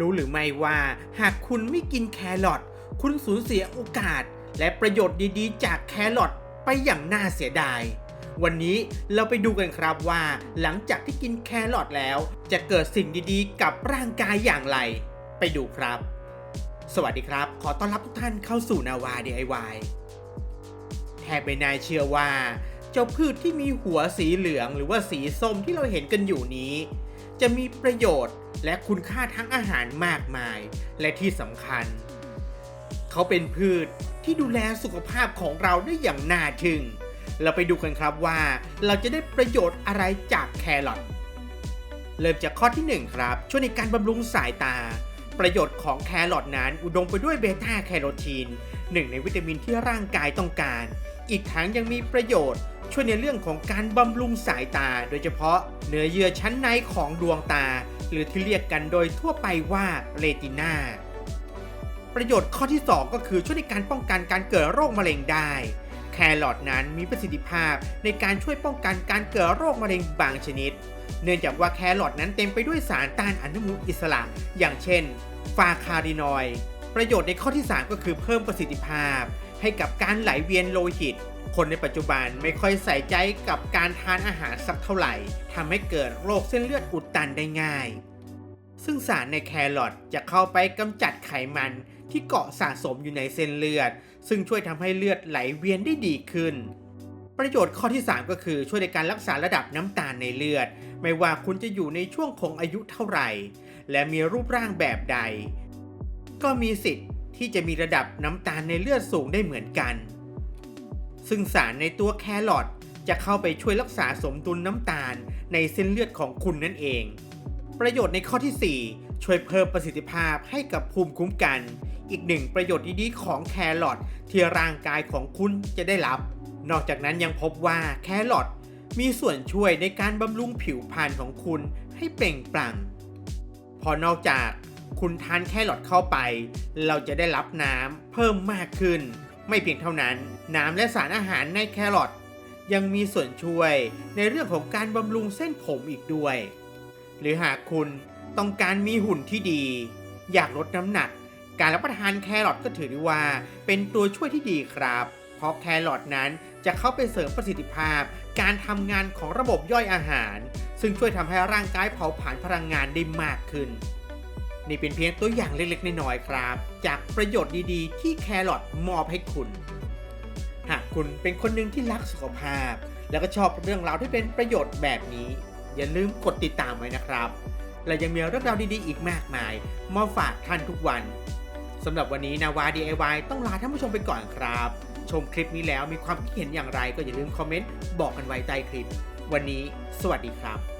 รู้หรือไม่ว่าหากคุณไม่กินแครอทคุณสูญเสียโอกาส และประโยชน์ดีๆ จากแครอทไปอย่างน่าเสียดาย วันนี้เราไปดูกันครับว่า หลังจากที่กินแครอทแล้ว จะเกิดสิ่งดีๆ กับร่างกายอย่างไร ไปดูครับ สวัสดีครับ ขอต้อนรับทุกท่านเข้าสู่นาวา DIY แทบไม่น่าเชื่อว่า เจ้าพืชที่มีหัวสีเหลืองหรือว่าสีส้มที่เราเห็นกันอยู่นี้ จะมีประโยชน์และคุณค่าทั้งอาหารมากมาย และที่สำคัญ เขาเป็นพืชที่ดูแลสุขภาพของเราได้อย่างน่าทึ่ง เราไปดูกันครับว่าเราจะได้ประโยชน์อะไรจากแครอทเริ่มจากข้อที่ 1 ครับ ช่วยในการบำรุงสายตา ประโยชน์ของแครอทนั้นอุดมไปด้วยเบต้าแคโรทีนหนึ่งในวิตามินที่ร่างกายต้องการ อีกทั้งยังมีประโยชน์ ช่วยในเรื่องของการบำรุงสายตา โดยเฉพาะเนื้อเยื่อชั้นในของดวงตา หรือที่เรียกกันโดยทั่วไปว่าเรตินาประโยชน์ข้อที่ 2 ก็คือช่วยในการป้องกันการเกิดโรคมะเร็งได้ แครอทนั้นมีประสิทธิภาพในการช่วยป้องกันการเกิดโรคมะเร็งบางชนิด เนื่องจากว่าแครอทนั้นเต็มไปด้วยสารต้านอนุมูลอิสระ อย่างเช่น ฟาคารินอยด์ประโยชน์ในข้อที่ 3 ก็คือเพิ่มประสิทธิภาพ ให้กับการไหลเวียนโลหิต คนในปัจจุบันไม่ค่อยใส่ใจกับการทานอาหารสักเท่าไหร่ทำให้เกิดโรคเส้นเลือดอุดตันได้ง่าย ซึ่งสารในแครอทจะเข้าไปกำจัดไขมันที่เกาะสะสมอยู่ในเส้นเลือด ซึ่งช่วยทำให้เลือดไหลเวียนได้ดีขึ้นประโยชน์ข้อที่ 3 ก็คือช่วยในการรักษาระดับน้ำตาลในเลือด ไม่ว่าคุณจะอยู่ในช่วงของอายุเท่าไหร่ และมีรูปร่างแบบใด ก็มีสิทธิ์ ที่จะมีระดับน้ำตาลในเลือดสูงได้เหมือนกัน ซึ่งสารในตัวแครอทจะเข้าไปช่วยรักษาสมดุลน้ำตาลในเส้นเลือดของคุณนั่นเอง ประโยชน์ในข้อที่ 4 ช่วยเพิ่มประสิทธิภาพให้กับภูมิคุ้มกัน อีกหนึ่งประโยชน์ดีๆของแครอทที่ร่างกายของคุณจะได้รับ นอกจากนั้นยังพบว่าแครอทมีส่วนช่วยในการบำรุงผิวพรรณของคุณให้เปล่งปลั่งพอนอกจาก คุณทานแครอทเข้าไป เราจะได้รับน้ำเพิ่มมากขึ้น ไม่เพียงเท่านั้น น้ำและสารอาหารในแครอทยังมีส่วนช่วยในเรื่องของการบำรุงเส้นผมอีกด้วย หรือหากคุณต้องการมีหุ่นที่ดี อยากลดน้ำหนัก การรับประทานแครอทก็ถือได้ว่า เป็นตัวช่วยที่ดีครับ เพราะแครอทนั้นจะเข้าไปเสริมประสิทธิภาพ การทำงานของระบบย่อยอาหาร ซึ่งช่วยทำให้ร่างกายเผาผลาญพลังงานได้มากขึ้น นี่เป็นเพียงตัวอย่างเล็กๆ น้อยๆครับ จากประโยชน์ดีๆ ที่แครอทมอบให้คุณ หากคุณเป็นคนหนึ่งที่รักสุขภาพ แล้วก็ชอบเรื่องราวที่เป็นประโยชน์แบบนี้ อย่าลืมกดติดตามไว้นะครับ และยังมีเรื่องราวดีๆ อีกมากมายมาฝากท่านทุกวันสำหรับวันนี้นาวา DIY ต้องลาท่านผู้ชมไปก่อนครับ ชมคลิปนี้แล้วมีความคิดเห็นอย่างไรก็อย่าลืมคอมเมนต์บอกกันไว้ใต้คลิป วันนี้ สวัสดีครับ